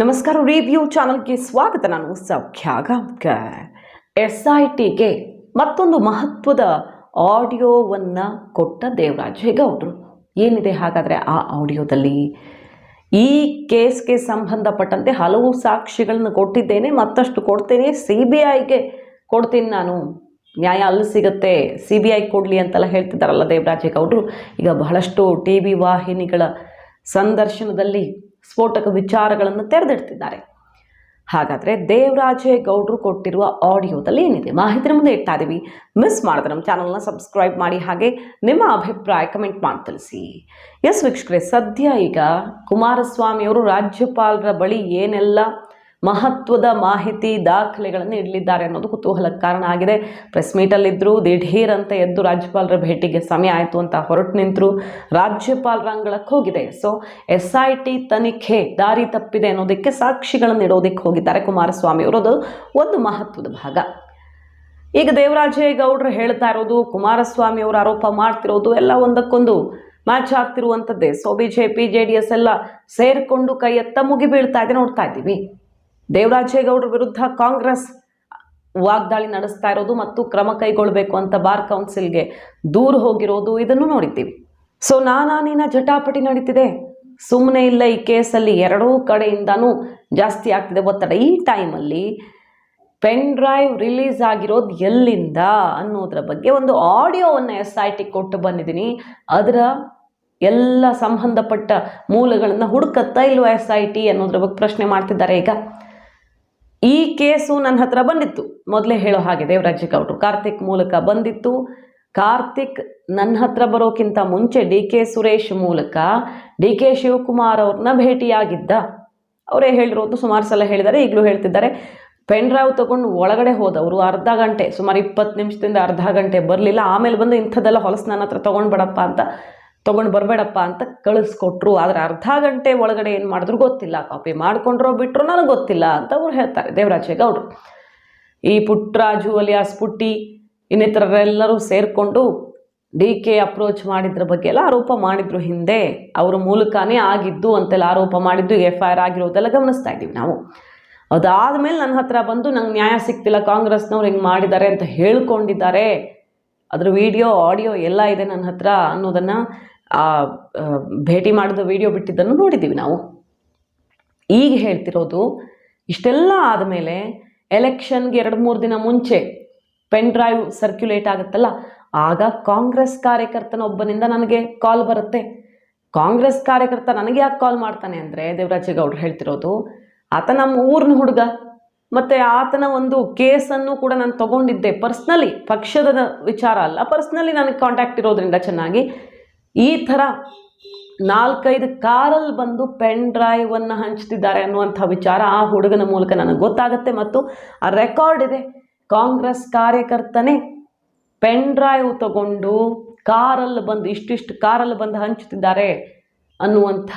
ನಮಸ್ಕಾರ ರಿವ್ಯೂ ಚಾನಲ್ಗೆ ಸ್ವಾಗತ. ನಾನು ಸೌಖ್ಯ ಗಾಂವ್ಕರ್ ಎಸ್ ಐ ಟಿಗೆ ಮತ್ತೊಂದು ಮಹತ್ವದ ಆಡಿಯೋವನ್ನು ಕೊಟ್ಟ ದೇವರಾಜ್ ಹೆಗೌಡರು. ಏನಿದೆ ಹಾಗಾದರೆ ಆ ಆಡಿಯೋದಲ್ಲಿ? ಈ ಕೇಸ್ಗೆ ಸಂಬಂಧಪಟ್ಟಂತೆ ಹಲವು ಸಾಕ್ಷಿಗಳನ್ನು ಕೊಟ್ಟಿದ್ದೇನೆ, ಮತ್ತಷ್ಟು ಕೊಡ್ತೇನೆ. ಸಿ ಬಿ ಐಗೆ ಕೊಡ್ತೀನಿ ನಾನು. ನ್ಯಾಯ ಅಲ್ಲಿ ಸಿಗುತ್ತೆ. ಸಿ ಬಿ ಐ ಕೊಡಲಿ ಅಂತೆಲ್ಲ ಹೇಳ್ತಿದ್ದಾರಲ್ಲ ದೇವರಾಜ್ ಹೆಗೌಡರು. ಈಗ ಬಹಳಷ್ಟು ಟಿ ವಿ ವಾಹಿನಿಗಳ ಸಂದರ್ಶನದಲ್ಲಿ ಸ್ಫೋಟಕ ವಿಚಾರಗಳನ್ನು ತೆರೆದಿಡ್ತಿದ್ದಾರೆ. ಹಾಗಾದರೆ ದೇವರಾಜೇ ಗೌಡರು ಕೊಟ್ಟಿರುವ ಆಡಿಯೋದಲ್ಲಿ ಏನಿದೆ? ಮಾಹಿತಿ ಮುಂದೆ ಇಡ್ತಾ ಇದ್ದೀವಿ ಮಿಸ್ ಮಾಡಿದ್ರೆ ನಮ್ಮ ಚಾನಲ್ನ ಸಬ್ಸ್ಕ್ರೈಬ್ ಮಾಡಿ ಹಾಗೆ ನಿಮ್ಮ ಅಭಿಪ್ರಾಯ ಕಮೆಂಟ್ ಮಾಡಿ ತಿಳಿಸಿ. ಎಸ್ ವೀಕ್ಷಕರೇ, ಸದ್ಯ ಈಗ ಕುಮಾರಸ್ವಾಮಿಯವರು ರಾಜ್ಯಪಾಲರ ಬಳಿ ಏನೆಲ್ಲ ಮಹತ್ವದ ಮಾಹಿತಿ ದಾಖಲೆಗಳನ್ನು ಇಡಲಿದ್ದಾರೆ ಅನ್ನೋದು ಕುತೂಹಲಕ್ಕೆ ಕಾರಣ ಆಗಿದೆ. ಪ್ರೆಸ್ ಮೀಟಲ್ಲಿದ್ದರು ದಿಢೀರ್ ಅಂತ ಎದ್ದು ರಾಜ್ಯಪಾಲರ ಭೇಟಿಗೆ ಸಮಯ ಆಯಿತು ಅಂತ ಹೊರಟು ನಿಂತರು ರಾಜ್ಯಪಾಲರ ಅಂಗಳಕ್ಕೆ ಹೋಗಿದೆ. ಸೊ ಎಸ್ ಐ ಟಿ ತನಿಖೆ ದಾರಿ ತಪ್ಪಿದೆ ಅನ್ನೋದಕ್ಕೆ ಸಾಕ್ಷಿಗಳನ್ನು ಇಡೋದಕ್ಕೆ ಹೋಗಿದ್ದಾರೆ ಕುಮಾರಸ್ವಾಮಿ ಅವರದು ಒಂದು ಮಹತ್ವದ ಭಾಗ. ಈಗ ದೇವರಾಜೇಗೌಡರು ಹೇಳ್ತಾ ಇರೋದು, ಕುಮಾರಸ್ವಾಮಿ ಅವರು ಆರೋಪ ಮಾಡ್ತಿರೋದು ಎಲ್ಲ ಒಂದಕ್ಕೊಂದು match ಆಗ್ತಿರುವಂಥದ್ದೇ so B J P J D S ಎಲ್ಲ ಸೇರಿಕೊಂಡು ಕೈ ಎತ್ತ ಮುಗಿಬೀಳ್ತಾ ಇದೆ ನೋಡ್ತಾ ಇದ್ದೀವಿ. ದೇವರಾಜೇಗೌಡರ ವಿರುದ್ಧ ಕಾಂಗ್ರೆಸ್ ವಾಗ್ದಾಳಿ ನಡೆಸ್ತಾ ಇರೋದು ಮತ್ತು ಕ್ರಮ ಕೈಗೊಳ್ಳಬೇಕು ಅಂತ ಬಾರ್ ಕೌನ್ಸಿಲ್ಗೆ ದೂರ ಹೋಗಿರೋದು ಇದನ್ನು ನೋಡಿದ್ದೀವಿ. ಸೊ ನಾನಾನಿನ ಜಟಾಪಟಿ ನಡೀತಿದೆ. ಸುಮ್ಮನೆ ಇಲ್ಲ ಈ ಕೇಸಲ್ಲಿ ಎರಡೂ ಕಡೆಯಿಂದನೂ ಜಾಸ್ತಿ ಆಗ್ತಿದೆ. ಒತ್ತಡ. ಈ ಟೈಮಲ್ಲಿ ಪೆನ್ ಡ್ರೈವ್ ರಿಲೀಸ್ ಆಗಿರೋದು ಎಲ್ಲಿಂದ ಅನ್ನೋದ್ರ ಬಗ್ಗೆ ಒಂದು ಆಡಿಯೋವನ್ನು ಎಸ್ ಐ ಟಿ ಕೊಟ್ಟು ಬಂದಿದ್ದೀನಿ. ಅದರ ಎಲ್ಲ ಸಂಬಂಧಪಟ್ಟ ಮೂಲಗಳನ್ನು ಹುಡುಕತ್ತಾ ಇಲ್ವ ಎಸ್ ಐ ಟಿ ಅನ್ನೋದ್ರ ಬಗ್ಗೆ ಪ್ರಶ್ನೆ ಮಾಡ್ತಿದ್ದಾರೆ ಈಗ. ಈ ಕೇಸು ನನ್ನ ಹತ್ರ ಬಂದಿತ್ತು. ಮೊದಲೇ ಹೇಳೋ ಹಾಗೆ ದೇವರಾಜೇಗೌಡರು ಕಾರ್ತಿಕ್ ಮೂಲಕ ಬಂದಿತ್ತು. ಕಾರ್ತಿಕ್ ನನ್ನ ಹತ್ರ ಬರೋಕ್ಕಿಂತ ಮುಂಚೆ ಡಿ ಕೆ ಸುರೇಶ್ ಮೂಲಕ ಡಿ ಕೆ ಶಿವಕುಮಾರ್ ಅವ್ರನ್ನ ಭೇಟಿಯಾಗಿದ್ದ. ಅವರೇ ಹೇಳಿರೋದು ಸುಮಾರು ಸಲ ಹೇಳಿದ್ದಾರೆ, ಈಗಲೂ ಹೇಳ್ತಿದ್ದಾರೆ. ಪೆನ್ ಡ್ರೈವ್ ತೊಗೊಂಡು ಒಳಗಡೆ ಹೋದವರು ಅರ್ಧ ಗಂಟೆ, ಸುಮಾರು ಇಪ್ಪತ್ತು ನಿಮಿಷದಿಂದ ಅರ್ಧ ಗಂಟೆ ಬರಲಿಲ್ಲ. ಆಮೇಲೆ ಬಂದು ಇಂಥದ್ದೆಲ್ಲ ಹೊಲಸು ನನ್ನ ಹತ್ರ ತೊಗೊಂಡ್ಬಿಡಪ್ಪ ಅಂತ ತೊಗೊಂಡು ಬರಬೇಡಪ್ಪ ಅಂತ ಕಳಿಸ್ಕೊಟ್ರು. ಆದರೆ ಅರ್ಧ ಗಂಟೆ ಒಳಗಡೆ ಏನು ಮಾಡಿದ್ರು ಗೊತ್ತಿಲ್ಲ. ಕಾಪಿ ಮಾಡ್ಕೊಂಡ್ರೋ ಬಿಟ್ಟರು ನನಗೆ ಗೊತ್ತಿಲ್ಲ ಅಂತ ಅವ್ರು ಹೇಳ್ತಾರೆ ದೇವರಾಜೇಗೌಡರು ಈ ಪುಟ್ಟರಾಜು ಅಲಿಯಾಸ್ ಪುಟ್ಟಿ ಇನ್ನಿತರರೆಲ್ಲರೂ ಸೇರಿಕೊಂಡು ಡಿ ಕೆ ಅಪ್ರೋಚ್ ಮಾಡಿದ್ರ ಬಗ್ಗೆ ಎಲ್ಲ ಆರೋಪ ಮಾಡಿದ್ರು ಹಿಂದೆ. ಅವರ ಮೂಲಕನೇ ಆಗಿದ್ದು ಅಂತೆಲ್ಲ ಆರೋಪ ಮಾಡಿದ್ದು ಎಫ್ ಐ ಆರ್ ಆಗಿರೋದೆಲ್ಲ ಗಮನಿಸ್ತಾ ಇದ್ದೀವಿ ನಾವು. ಅದಾದ ಮೇಲೆ ನನ್ನ ಹತ್ರ ಬಂದು ನಂಗೆ ನ್ಯಾಯ ಸಿಗ್ತಿಲ್ಲ, ಕಾಂಗ್ರೆಸ್ನವ್ರು ಹಿಂಗೆ ಮಾಡಿದ್ದಾರೆ ಅಂತ ಹೇಳ್ಕೊಂಡಿದ್ದಾರೆ. ಅದ್ರ ವಿಡಿಯೋ, ಆಡಿಯೋ ಎಲ್ಲ ಇದೆ ನನ್ನ ಹತ್ರ ಅನ್ನೋದನ್ನು ಭೇಟಿ ಮಾಡಿದ ವಿಡಿಯೋ ಬಿಟ್ಟಿದ್ದನ್ನು ನೋಡಿದ್ದೀವಿ ನಾವು. ಈಗ ಹೇಳ್ತಿರೋದು, ಇಷ್ಟೆಲ್ಲ ಆದಮೇಲೆ ಎಲೆಕ್ಷನ್ಗೆ ಎರಡು ಮೂರು ದಿನ ಮುಂಚೆ ಪೆನ್ ಡ್ರೈವ್ ಸರ್ಕ್ಯುಲೇಟ್ ಆಗುತ್ತಲ್ಲ, ಆಗ ಕಾಂಗ್ರೆಸ್ ಕಾರ್ಯಕರ್ತನೊಬ್ಬನಿಂದ ನನಗೆ ಕಾಲ್ ಬರುತ್ತೆ. ಕಾಂಗ್ರೆಸ್ ಕಾರ್ಯಕರ್ತ ನನಗೆ ಯಾಕೆ ಕಾಲ್ ಮಾಡ್ತಾನೆ ಅಂದರೆ, ದೇವರಾಜೇಗೌಡರು ಹೇಳ್ತಿರೋದು ಆತ ನಮ್ಮ ಊರಿನ ಹುಡುಗ, ಮತ್ತು ಆತನ ಒಂದು ಕೇಸನ್ನು ಕೂಡ ನಾನು ತಗೊಂಡಿದ್ದೆ. ಪರ್ಸ್ನಲಿ ಪಕ್ಷದ ವಿಚಾರ ಅಲ್ಲ ಪರ್ಸ್ನಲಿ ನನಗೆ ಕಾಂಟ್ಯಾಕ್ಟ್ ಇರೋದ್ರಿಂದ ಚೆನ್ನಾಗಿ. ಈ ಥರ ನಾಲ್ಕೈದು ಕಾರಲ್ಲಿ ಬಂದು ಪೆನ್ ಡ್ರೈವನ್ನು ಹಂಚ್ತಿದ್ದಾರೆ ಅನ್ನುವಂಥ ವಿಚಾರ ಆ ಹುಡುಗನ ಮೂಲಕ ನನಗೆ ಗೊತ್ತಾಗುತ್ತೆ ಮತ್ತು ಆ ರೆಕಾರ್ಡ್ ಇದೆ. ಕಾಂಗ್ರೆಸ್ ಕಾರ್ಯಕರ್ತನೇ ಪೆನ್ ಡ್ರೈವ್ ತಗೊಂಡು ಕಾರಲ್ಲಿ ಬಂದು ಇಷ್ಟಿಷ್ಟು ಕಾರಲ್ಲಿ ಬಂದು ಹಂಚ್ತಿದ್ದಾರೆ ಅನ್ನುವಂಥ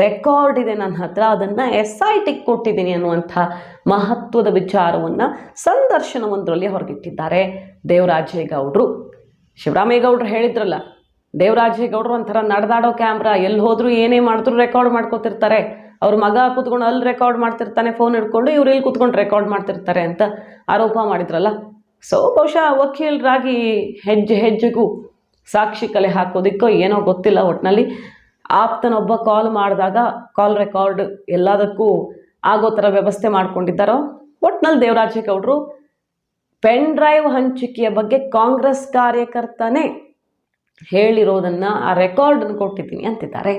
ರೆಕಾರ್ಡ್ ಇದೆ ನನ್ನ ಹತ್ರ. ಅದನ್ನು ಎಸ್ ಐ ಟಿಗೆ ಕೊಟ್ಟಿದ್ದೀನಿ ಅನ್ನುವಂಥ ಮಹತ್ವದ ವಿಚಾರವನ್ನು ಸಂದರ್ಶನವೊಂದರಲ್ಲಿ ಹೊರಗಿಟ್ಟಿದ್ದಾರೆ ದೇವರಾಜೇಗೌಡರು. ಶಿವರಾಮೇಗೌಡರು ಹೇಳಿದ್ರಲ್ಲ ದೇವರಾಜೇಗೌಡರು ಒಂಥರ ನಡೆದಾಡೋ ಕ್ಯಾಮ್ರಾ. ಎಲ್ಲಿ ಹೋದರೂ ಏನೇ ಮಾಡಿದ್ರು ರೆಕಾರ್ಡ್ ಮಾಡ್ಕೋತಿರ್ತಾರೆ. ಅವ್ರ ಮಗ ಕೂತ್ಕೊಂಡು ಅಲ್ಲಿ ರೆಕಾರ್ಡ್ ಮಾಡ್ತಿರ್ತಾನೆ ಫೋನ್ ಹಿಡ್ಕೊಂಡು ಇವ್ರು ಇಲ್ಲಿ ಕೂತ್ಕೊಂಡು ರೆಕಾರ್ಡ್ ಮಾಡ್ತಿರ್ತಾರೆ ಅಂತ ಆರೋಪ ಮಾಡಿದ್ರಲ್ಲ. ಸೊ ಬಹುಶಃ ವಕೀಲರಾಗಿ ಹೆಜ್ಜೆ ಹೆಜ್ಜೆಗೂ ಸಾಕ್ಷಿ ಕಲೆ ಹಾಕೋದಿಕ್ಕೋ ಏನೋ ಗೊತ್ತಿಲ್ಲ ಒಟ್ಟಿನಲ್ಲಿ ಆಪ್ತನೊಬ್ಬ ಕಾಲ್ ಮಾಡಿದಾಗ ಕಾಲ್ ರೆಕಾರ್ಡ್ ಎಲ್ಲದಕ್ಕೂ ಆಗೋ ಥರ ವ್ಯವಸ್ಥೆ ಮಾಡ್ಕೊಂಡಿದ್ದಾರೋ? ಒಟ್ಟಿನಲ್ಲಿ ದೇವರಾಜೇಗೌಡರು ಪೆನ್ ಡ್ರೈವ್ ಹಂಚಿಕೆಯ ಬಗ್ಗೆ ಕಾಂಗ್ರೆಸ್ ಕಾರ್ಯಕರ್ತನೇ ಹೇಳಿರೋದನ್ನು ಆ ರೆಕಾರ್ಡನ್ನು ಕೊಟ್ಟಿದ್ದೀನಿ ಅಂತಿದ್ದಾರೆ.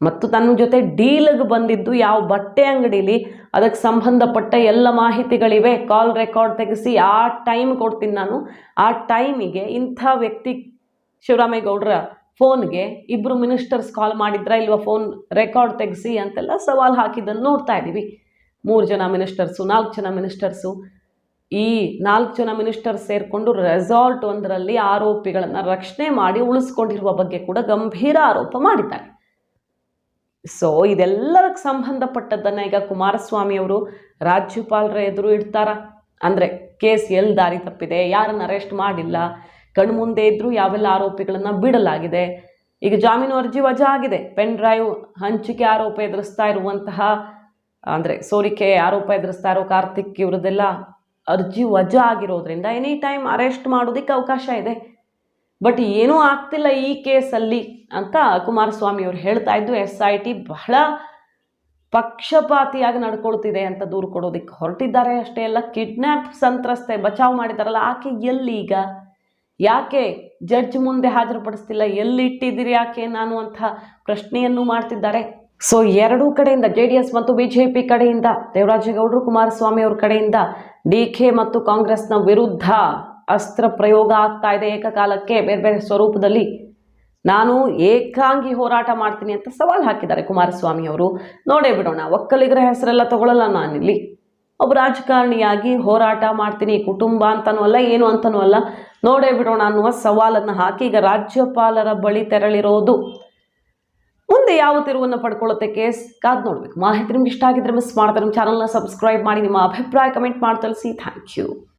ಮತ್ತು ತನ್ನ ಜೊತೆ ಡೀಲ್ಗೆ ಬಂದಿದ್ದು ಯಾವ ಬಟ್ಟೆ ಅಂಗಡಿಲಿ, ಅದಕ್ಕೆ ಸಂಬಂಧಪಟ್ಟ ಎಲ್ಲ ಮಾಹಿತಿಗಳಿವೆ. ಕಾಲ್ ರೆಕಾರ್ಡ್ ತೆಗೆಸಿ, ಆ ಟೈಮ್ ಕೊಡ್ತೀನಿ ನಾನು. ಆ ಟೈಮಿಗೆ ಇಂಥ ವ್ಯಕ್ತಿ ಶಿವರಾಮೇಗೌಡರ ಫೋನ್ಗೆ ಇಬ್ಬರು ಮಿನಿಸ್ಟರ್ಸ್ ಕಾಲ್ ಮಾಡಿದ್ರಾ ಇಲ್ವಾ ಫೋನ್ ರೆಕಾರ್ಡ್ ತೆಗೆಸಿ ಅಂತೆಲ್ಲ ಸವಾಲು ಹಾಕಿದ್ದನ್ನು ನೋಡ್ತಾ ಇದ್ದೀವಿ. ಮೂರು ಜನ ಮಿನಿಸ್ಟರ್ಸು, ನಾಲ್ಕು ಜನ ಮಿನಿಸ್ಟರ್ಸು ಈ ನಾಲ್ಕು ಜನ ಮಿನಿಸ್ಟರ್ ಸೇರಿಕೊಂಡು ರೆಸಾರ್ಟ್ ಒಂದರಲ್ಲಿ ಆರೋಪಿಗಳನ್ನು ರಕ್ಷಣೆ ಮಾಡಿ ಉಳಿಸ್ಕೊಂಡಿರುವ ಬಗ್ಗೆ ಕೂಡ ಗಂಭೀರ ಆರೋಪ ಮಾಡಿದ್ದಾರೆ. ಸೊ ಇದೆಲ್ಲದಕ್ಕೆ ಸಂಬಂಧಪಟ್ಟದ್ದನ್ನು ಈಗ ಕುಮಾರಸ್ವಾಮಿ ಅವರು ರಾಜ್ಯಪಾಲರ ಎದುರು ಇಡ್ತಾರ? ಅಂದರೆ ಕೇಸ್ ಎಲ್ಲಿ ದಾರಿ ತಪ್ಪಿದೆ, ಯಾರನ್ನು ಅರೆಸ್ಟ್ ಮಾಡಿಲ್ಲ, ಕಣ್ಮುಂದೆ ಇದ್ದರೂ ಯಾವೆಲ್ಲ ಆರೋಪಿಗಳನ್ನು ಬಿಡಲಾಗಿದೆ, ಈಗ ಜಾಮೀನು ಅರ್ಜಿ ವಜಾ ಆಗಿದೆ, ಪೆನ್ ಡ್ರೈವ್ ಹಂಚಿಕೆ ಆರೋಪ ಎದುರಿಸ್ತಾ ಇರುವಂತಹ, ಅಂದರೆ ಸೋರಿಕೆ ಆರೋಪ ಎದುರಿಸ್ತಾ ಇರೋ ಕಾರ್ತಿಕ್ ಇವರದ್ದೆಲ್ಲ ಅರ್ಜಿ ವಜಾ ಆಗಿರೋದ್ರಿಂದ ಎನಿ ಟೈಮ್ ಅರೆಸ್ಟ್ ಮಾಡೋದಕ್ಕೆ ಅವಕಾಶ ಇದೆ. ಬಟ್ ಏನೂ ಆಗ್ತಿಲ್ಲ ಈ ಕೇಸಲ್ಲಿ ಅಂತ ಕುಮಾರಸ್ವಾಮಿ ಅವರು ಹೇಳ್ತಾ ಇದ್ದು, ಎಸ್ ಐ ಟಿ ಬಹಳ ಪಕ್ಷಪಾತಿಯಾಗಿ ನಡ್ಕೊಳ್ತಿದೆ ಅಂತ ದೂರು ಕೊಡೋದಕ್ಕೆ ಹೊರಟಿದ್ದಾರೆ ಅಷ್ಟೇ ಅಲ್ಲ ಕಿಡ್ನ್ಯಾಪ್ ಸಂತ್ರಸ್ತೆ ಬಚಾವ್ ಮಾಡಿದಾರಲ್ಲ, ಆಕೆ ಎಲ್ಲಿ ಈಗ ಯಾಕೆ ಜಡ್ಜ್ ಮುಂದೆ ಹಾಜರುಪಡಿಸ್ತಿಲ್ಲ ಎಲ್ಲಿ ಇಟ್ಟಿದ್ದೀರಿ ಯಾಕೆ ನಾನು ಅಂತ ಪ್ರಶ್ನೆಯನ್ನು ಮಾಡ್ತಿದ್ದಾರೆ. ಸೊ ಎರಡೂ ಕಡೆಯಿಂದ ಜೆ ಡಿ ಎಸ್ ಮತ್ತು ಬಿ ಜೆ ಪಿ ಕಡೆಯಿಂದ, ದೇವರಾಜೇಗೌಡರು ಕುಮಾರಸ್ವಾಮಿ ಅವ್ರ ಕಡೆಯಿಂದ ಡಿ ಕೆ ಮತ್ತು ಕಾಂಗ್ರೆಸ್ನ ವಿರುದ್ಧ ಅಸ್ತ್ರ ಪ್ರಯೋಗ ಆಗ್ತಾ ಇದೆ ಏಕಕಾಲಕ್ಕೆ. ಬೇರೆ ಬೇರೆ ಸ್ವರೂಪದಲ್ಲಿ ನಾನು ಏಕಾಂಗಿ ಹೋರಾಟ ಮಾಡ್ತೀನಿ ಅಂತ ಸವಾಲು ಹಾಕಿದ್ದಾರೆ ಕುಮಾರಸ್ವಾಮಿ ಅವರು. ನೋಡೇ ಬಿಡೋಣ, ಒಕ್ಕಲಿಗರ ಹೆಸರೆಲ್ಲ ತಗೊಳ್ಳಲ್ಲ ನಾನಿಲ್ಲಿ. ಒಬ್ಬ ರಾಜಕಾರಣಿಯಾಗಿ ಹೋರಾಟ ಮಾಡ್ತೀನಿ, ಕುಟುಂಬ ಅಂತನೂ ಅಲ್ಲ, ಏನು ಅಂತನೂ ಅಲ್ಲ. ನೋಡೇ ಬಿಡೋಣ ಅನ್ನುವ ಸವಾಲನ್ನು ಹಾಕಿ, ಈಗ ರಾಜ್ಯಪಾಲರ ಬಳಿ ತೆರಳಿರೋದು ಮುಂದೆ ಯಾವ ತಿರುವನ್ನು ಪಡ್ಕೊಳ್ಳುತ್ತೆ ಕೇಸ್? ಕಾದ್ ನೋಡ್ಬೇಕು. ಮಾಹಿತಿ ನಿಮ್ಗೆ ಇಷ್ಟ ಆಗಿದ್ರೆ ಮಿಸ್ ಮಾಡ್ತಾರೆ ನಮ್ಮ ಚಾನಲ್ನ ಸಬ್ಸ್ಕ್ರೈಬ್ ಮಾಡಿ, ನಿಮ್ಮ ಅಭಿಪ್ರಾಯ ಕಮೆಂಟ್ ಮಾಡಿ ತಿಳಿಸಿ ಥ್ಯಾಂಕ್ ಯು